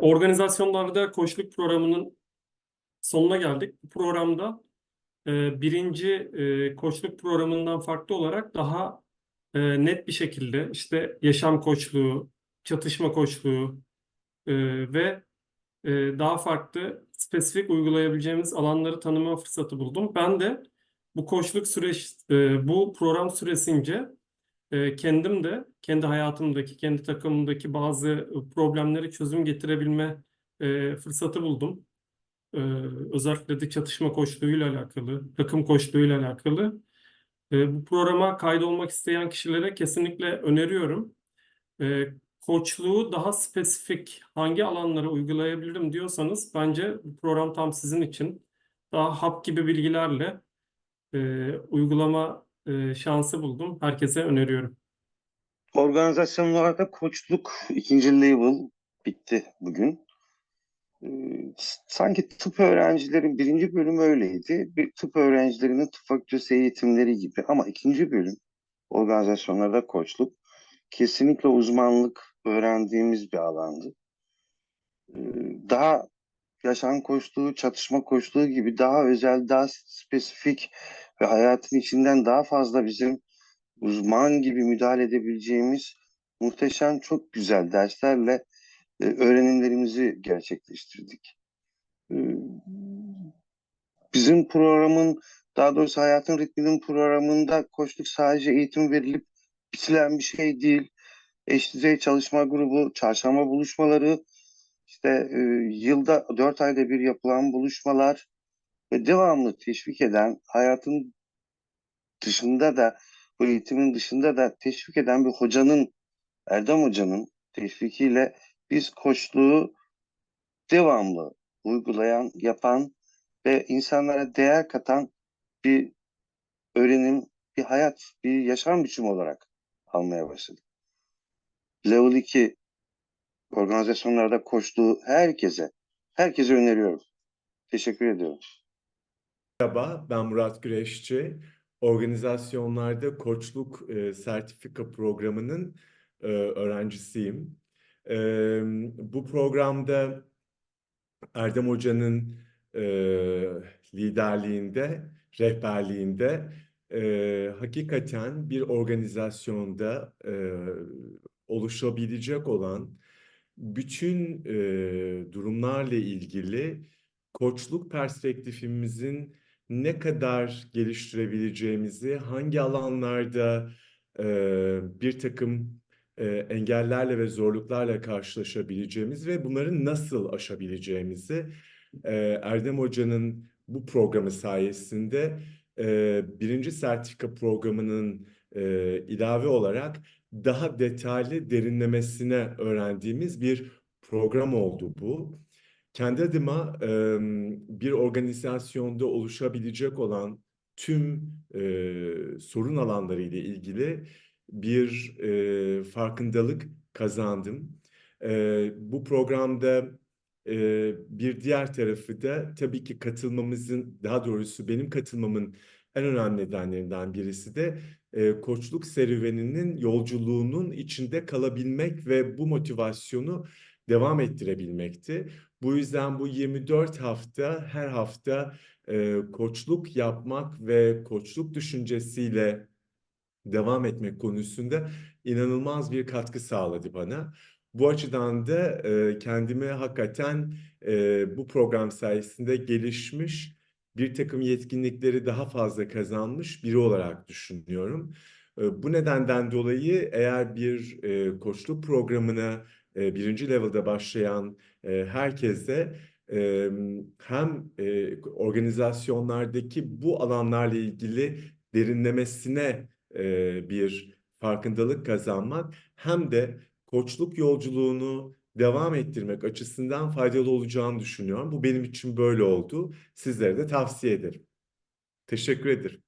Organizasyonlarda koçluk programının sonuna geldik. Bu programda e, birinci e, koçluk programından farklı olarak daha e, net bir şekilde işte yaşam koçluğu, çatışma koçluğu e, ve daha farklı spesifik uygulayabileceğimiz alanları tanıma fırsatı buldum. Ben de bu koçluk süreç, bu program süresince e, kendim de kendi hayatımdaki, kendi takımımdaki bazı problemleri çözüm getirebilme e, fırsatı buldum. E, özellikle de çatışma koçluğuyla alakalı, takım koçluğuyla alakalı. E, bu programa kaydolmak isteyen kişilere kesinlikle öneriyorum. E, koçluğu daha spesifik hangi alanlara uygulayabilirim diyorsanız bence bu program tam sizin için. Daha hap gibi bilgilerle e, uygulama e, şansı buldum. Herkese öneriyorum. Organizasyonlarda koçluk ikinci level bitti bugün. Ee, sanki tıp öğrencilerin birinci bölümü öyleydi. Bir tıp öğrencilerinin tıp fakültesi eğitimleri gibi. Ama ikinci bölüm organizasyonlarda koçluk kesinlikle uzmanlık öğrendiğimiz bir alandı. Ee, daha yaşam koçluğu, çatışma koçluğu gibi daha özel, daha spesifik ve hayatın içinden daha fazla bizim uzman gibi müdahale edebileceğimiz muhteşem, çok güzel derslerle e, öğrenimlerimizi gerçekleştirdik. E, bizim programın, daha doğrusu hayatın ritminin programında koçluk sadece eğitim verilip bitiren bir şey değil. Eş düzey çalışma grubu, çarşamba buluşmaları, işte e, yılda dört ayda bir yapılan buluşmalar ve devamlı teşvik eden, hayatın dışında da, bu eğitimin dışında da teşvik eden bir hocanın, Erdem Hoca'nın teşvikiyle biz koçluğu devamlı uygulayan, yapan ve insanlara değer katan bir öğrenim, bir hayat, bir yaşam biçimi olarak almaya başladık. Level 2 organizasyonlarda koçluğu herkese, herkese öneriyorum. Teşekkür ediyorum. Merhaba, ben Murat Güreşçi. Organizasyonlarda koçluk e, sertifika programının e, öğrencisiyim. E, bu programda Erdem Hoca'nın e, liderliğinde, rehberliğinde e, hakikaten bir organizasyonda e, oluşabilecek olan bütün e, durumlarla ilgili koçluk perspektifimizin ne kadar geliştirebileceğimizi, hangi alanlarda e, bir takım e, engellerle ve zorluklarla karşılaşabileceğimiz ve bunları nasıl aşabileceğimizi e, Erdem Hoca'nın bu programı sayesinde e, birinci sertifika programının e, ilave olarak daha detaylı derinlemesine öğrendiğimiz bir program oldu bu. Kendi adıma e, bir organizasyonda oluşabilecek olan tüm e, sorun alanları ile ilgili bir e, farkındalık kazandım. E, bu programda e, bir diğer tarafı da tabii ki katılmamızın, daha doğrusu benim katılmamın en önemli nedenlerinden birisi de e, koçluk serüveninin yolculuğunun içinde kalabilmek ve bu motivasyonu devam ettirebilmekti. Bu yüzden bu 24 hafta her hafta e, koçluk yapmak ve koçluk düşüncesiyle devam etmek konusunda inanılmaz bir katkı sağladı bana. Bu açıdan da e, kendimi hakikaten e, bu program sayesinde gelişmiş bir takım yetkinlikleri daha fazla kazanmış biri olarak düşünüyorum. E, bu nedenden dolayı eğer bir e, koçluk programına e, birinci level'da başlayan e, herkese e, hem e, organizasyonlardaki bu alanlarla ilgili derinlemesine e, bir farkındalık kazanmak hem de koçluk yolculuğunu devam ettirmek açısından faydalı olacağını düşünüyorum. Bu benim için böyle oldu. Sizlere de tavsiye ederim. Teşekkür ederim.